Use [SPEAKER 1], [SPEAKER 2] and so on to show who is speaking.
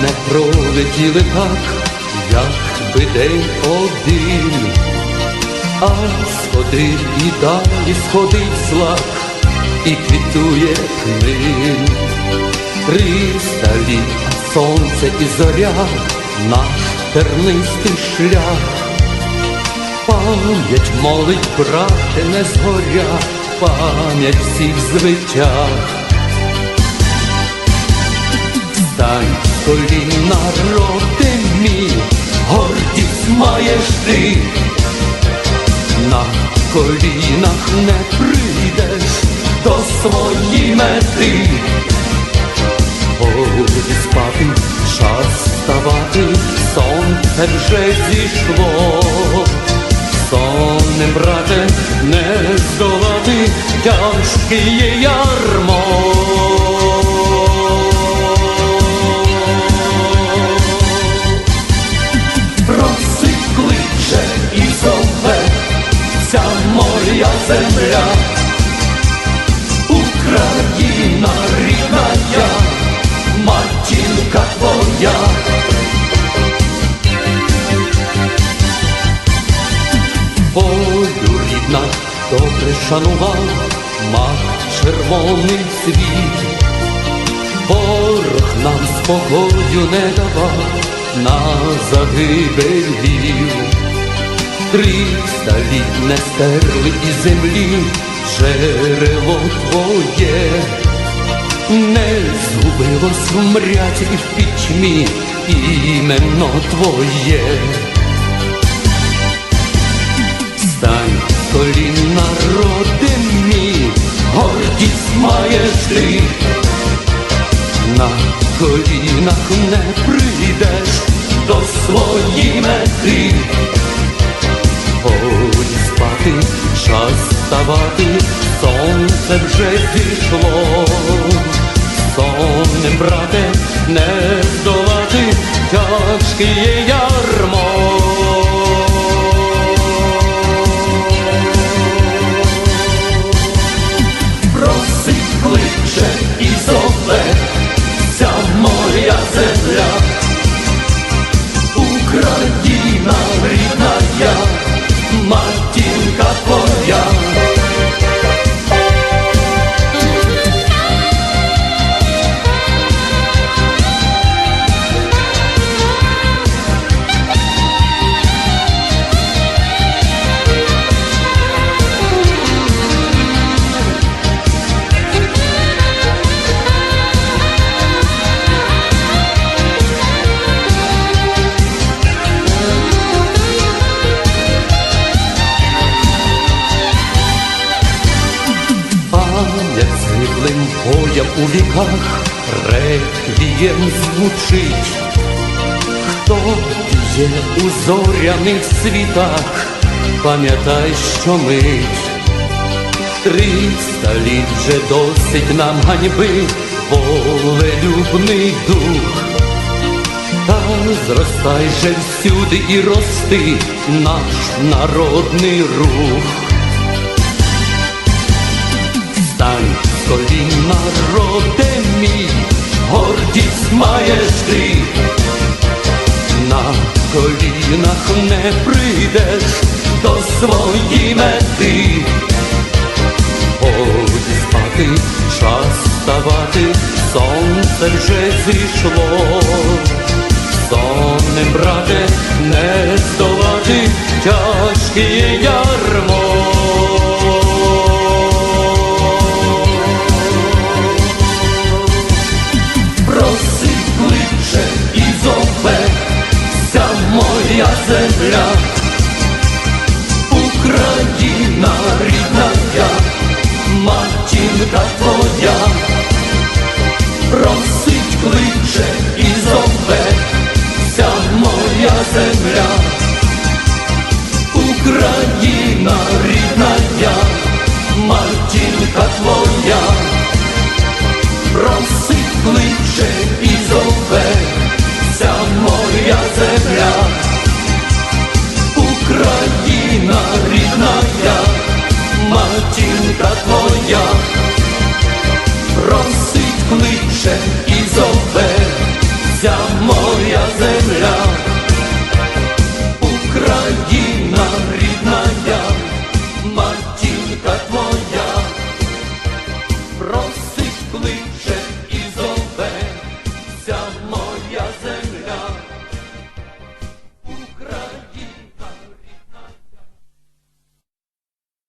[SPEAKER 1] не пролетіли так, як би день один, а сходив і далі сходить злак, і квітує клин. Триста літ, сонце і зоря, наш тернистий шлях. Пам'ять молить, брате, не згоря, пам'ять всіх звитях. Стань колін, народи мій, гордість маєш ти. На колінах не прийдеш до своєї мети. Годі спати, час вставати, сонце вже зійшло. Сонним, брате, не здолати тяжкий ярмо. Земля, Україна рідна я, матінка твоя. Волю рідна, добре шанував, мав червоний світ, ворог нам спокою не давав, на загибель вів. Триста літ не стерли і землі, джерело твоє, не згубилось в мряці і в пітьмі іменно твоє. Стань колін, народи мій, гордість маєш ти, на колінах не прийдеш сонце вже зійшло. Сонним, брате, не здолати тяжкий ярмо. Світлим боям у віках реквієм звучить, хто є у зоряних світах, пам'ятай, що мить. Триста літ вже досить нам ганьби, волелюбний дух. Та зростай же всюди і рости наш народний рух. Стань з колін, народе мій, гордість маєш ти. На колінах не прийдеш до своєї мети. Годі спати, час вставати, сонце вже зійшло. Сонним, брате, не здолати тяжкі. love. земля.